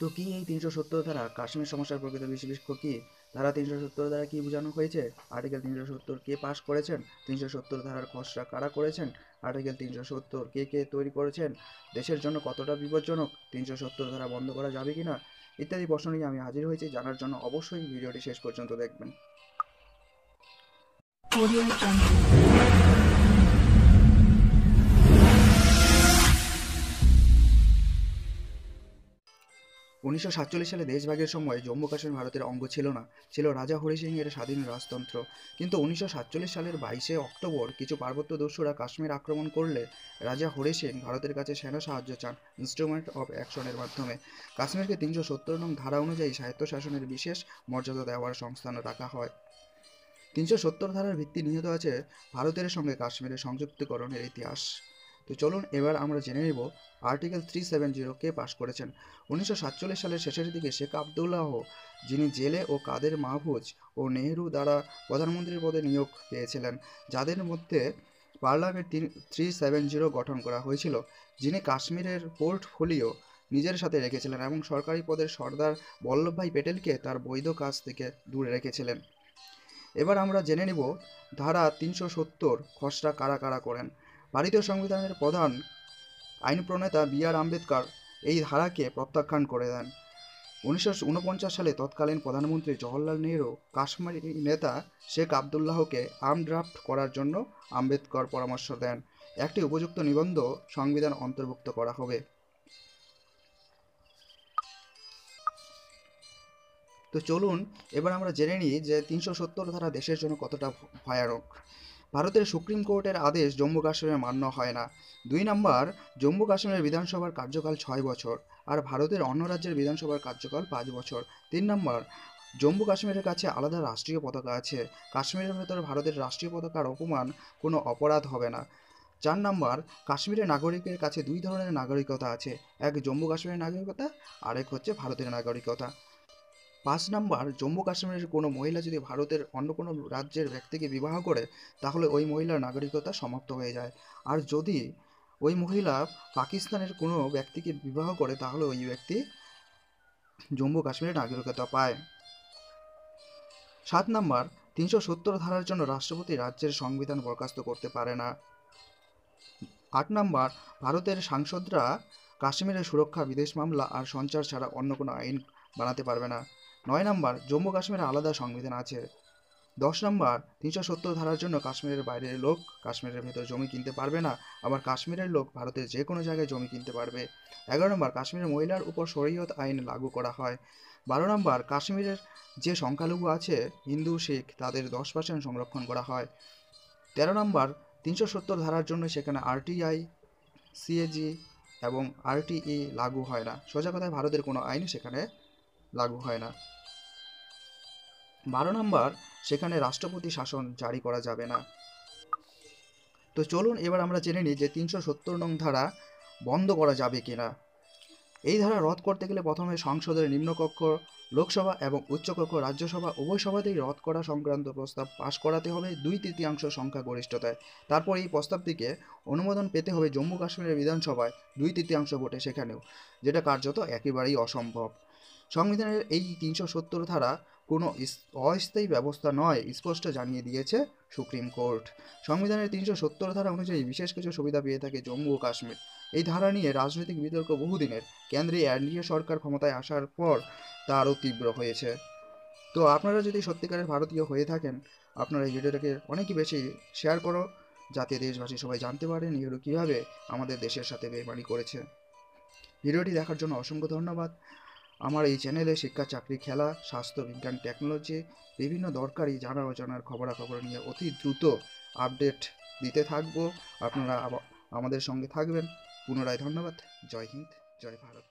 তো কি এই তিনশো সত্তর ধারা কাশ্মীর সমস্যার প্রকৃত বিষবিষ্ক কি ধারা তিনশো সত্তর দ্বারা কি বোঝানো হয়েছে? আর্টিকেল তিনশো সত্তর কে পাশ করেছেন? তিনশো সত্তর ধারার খসড়া কারা করেছেন? আর্টিকেল তিনশো সত্তর কে কে তৈরি করেছেন? দেশের জন্য কতটা বিপজ্জনক? তিনশো সত্তর ধারা বন্ধ করা যাবে কি না ইত্যাদি প্রশ্ন নিয়ে আমি হাজির হয়েছি, জানার জন্য অবশ্যই ভিডিওটি শেষ পর্যন্ত দেখবেন। উনিশশো সাতচল্লিশ সালে দেশভাগের সময় জম্মু কাশ্মীর ভারতের অঙ্গ ছিল না। ছিল রাজা হরি সিং এর স্বাধীন রাজতন্ত্র। কিন্তু উনিশশো সাতচল্লিশ সালের বাইশে অক্টোবর কিছু পার্বত্য দস্যুরা কাশ্মীর আক্রমণ করলে রাজা হরি সিং ভারতের কাছে সেনা সাহায্য চান ইনস্ট্রুমেন্ট অফ অ্যাকশনের মাধ্যমে। কাশ্মীরকে তিনশো সত্তর নং ধারা অনুযায়ী স্বায়ত্তশাসনের বিশেষ মর্যাদা দেওয়ার সংস্থান রাখা হয়। তিনশো সত্তর ধারার ভিত্তি নিহিত আছে ভারতের সঙ্গে কাশ্মীরের সংযুক্তিকরণের ইতিহাস। তো চলুন এবার আমরা জেনে নেব আর্টিকেল থ্রি সেভেন জিরো কে পাশ করেছেন। উনিশশো সাতচল্লিশ সালের শেষের দিকে শেখ আবদুল্লাহ যিনি জেলে ও কাদের মাহফুজ ও নেহরু দ্বারা প্রধানমন্ত্রীর পদে নিয়োগ পেয়েছিলেন, যাদের মধ্যে পার্লামেন্ট থ্রি সেভেন জিরো গঠন করা হয়েছিল, যিনি কাশ্মীরের পোর্টফোলিও নিজের সাথে রেখেছিলেন এবং সরকারি পদের সর্দার বল্লভভাই প্যাটেলকে তার বৈধ কাজ থেকে দূরে রেখেছিলেন। এবার আমরা জেনে নিব ধারা তিনশো সত্তর খসড়া কারা কারা করেন। ভারতীয় সংবিধানের প্রধান আইন প্রণেতা বি আর আম্বেদকর এই ধারাকে প্রত্যাখ্যান করে দেন। উনিশশো উনপঞ্চাশ সালে তৎকালীন প্রধানমন্ত্রী জওহরলাল নেহরু কাশ্মীরি নেতা শেখ আবদুল্লাহকে আর্ম ড্রাফট করার জন্য আম্বেদকর পরামর্শ দেন। একটি উপযুক্ত নিবন্ধ সংবিধান অন্তর্ভুক্ত করা হবে। তো চলুন, এবার আমরা জেনে নিই যে তিনশো সত্তর ধারা দেশের জন্য কতটা ভয়ানক। ভারতের সুপ্রিম কোর্টের আদেশ জম্মু কাশ্মীরে মান্য হয় না। দুই নম্বর, জম্মু কাশ্মীরের বিধানসভার কার্যকাল ছয় বছর আর ভারতের অন্য রাজ্যের বিধানসভার কার্যকাল পাঁচ বছর। তিন নম্বর, জম্মু কাশ্মীরের কাছে আলাদা রাষ্ট্রীয় পতাকা আছে। কাশ্মীরের ভেতর ভারতের রাষ্ট্রীয় পতাকার অপমান কোনো অপরাধ হবে না। চার নম্বর, কাশ্মীরের নাগরিকের কাছে দুই ধরনের নাগরিকতা আছে। এক জম্মু কাশ্মীরের নাগরিকতা, আরেক হচ্ছে ভারতের নাগরিকতা। পাঁচ নাম্বার, জম্মু কাশ্মীরের কোনো মহিলা যদি ভারতের অন্য কোনো রাজ্যের ব্যক্তিকে বিবাহ করে, তাহলে ওই মহিলার নাগরিকতা সমাপ্ত হয়ে যায়। আর যদি ওই মহিলা পাকিস্তানের কোনো ব্যক্তিকে বিবাহ করে, তাহলে ওই ব্যক্তি জম্মু কাশ্মীরের নাগরিকতা পায়। সাত নাম্বার, তিনশো সত্তর ধারার জন্য রাষ্ট্রপতি রাজ্যের সংবিধান বরখাস্ত করতে পারে না। আট নাম্বার, ভারতের সাংসদরা কাশ্মীরের সুরক্ষা, বিদেশ মামলা আর সঞ্চার ছাড়া অন্য কোনো আইন বানাতে পারবে না। নয় নম্বর, জম্মু কাশ্মীরের আলাদা সংবিধান আছে। দশ নম্বর, তিনশো সত্তর ধারার জন্য কাশ্মীরের বাইরের লোক কাশ্মীরের ভেতর জমি কিনতে পারবে না, আবার কাশ্মীরের লোক ভারতের যে কোনো জায়গায় জমি কিনতে পারবে। এগারো নম্বর, কাশ্মীরের মহিলার উপর শরীয়ত আইন লাগু করা হয়। বারো নম্বর, কাশ্মীরের যে সংখ্যালঘু আছে, হিন্দু, শিখ, তাদের দশ পার্সেন্ট সংরক্ষণ করা হয়। তেরো নম্বর, তিনশো সত্তর ধারার জন্য সেখানে আরটিআই সিএজি এবং আরটিই লাগু হয় না। সোজা কথায় ভারতের কোনো আইন সেখানে লাগু হয় না। বারো নম্বর, সেখানে রাষ্ট্রপতি শাসন জারি করা যাবে না। তো চলুন এবার আমরা জেনে নিই যে তিনশো সত্তর নং ধারা বন্ধ করা যাবে কিনা। এই ধারা রদ করতে গেলে প্রথমে সংসদের নিম্নকক্ষ, লোকসভা এবং উচ্চকক্ষ রাজ্যসভা উভয় সভাতেই রদ করা সংক্রান্ত প্রস্তাব পাশ করাতে হবে। দুই তৃতীয়াংশ সংখ্যা গরিষ্ঠতায় তারপর এই প্রস্তাবটিকে অনুমোদন পেতে হবে জম্মু কাশ্মীরের বিধানসভায় দুই তৃতীয়াংশ ভোটে সেখানেও, যেটা কার্যত একেবারেই অসম্ভব। সংবিধানের এই তিনশো সত্তর ধারা কোনো অস্থায়ী ব্যবস্থা নয়, স্পষ্ট জানিয়ে দিয়েছে সুপ্রিম কোর্ট। সংবিধানের তিনশো সত্তর ধারা অনুযায়ী বিশেষ কিছু সুবিধা পেয়ে থাকে জম্মু ও কাশ্মীর। এই ধারা নিয়ে রাজনৈতিক বিতর্ক বহুদিনের। কেন্দ্রে এনডিএ সরকার ক্ষমতায় আসার পর তা আরও তীব্র হয়েছে। তো আপনারা যদি সত্যিকারের ভারতীয় হয়ে থাকেন, আপনারা এই ভিডিওটাকে অনেকই বেশি শেয়ার করো, যাতে দেশবাসী সবাই জানতে পারেন এগুলো কীভাবে আমাদের দেশের সাথে বেমানি করেছে। ভিডিওটি দেখার জন্য অসংখ্য ধন্যবাদ। আমার এই চ্যানেলে শিক্ষা, চাকরি, খেলা, স্বাস্থ্য, বিজ্ঞান টেকনোলজি বিভিন্ন দরকারি জানা অজানার খবরাখবর নিয়ে অতি দ্রুত আপডেট দিতে থাকব। আপনারা আমাদের সঙ্গে থাকবেন। পুনরায় ধন্যবাদ। জয় হিন্দ, জয় ভারত।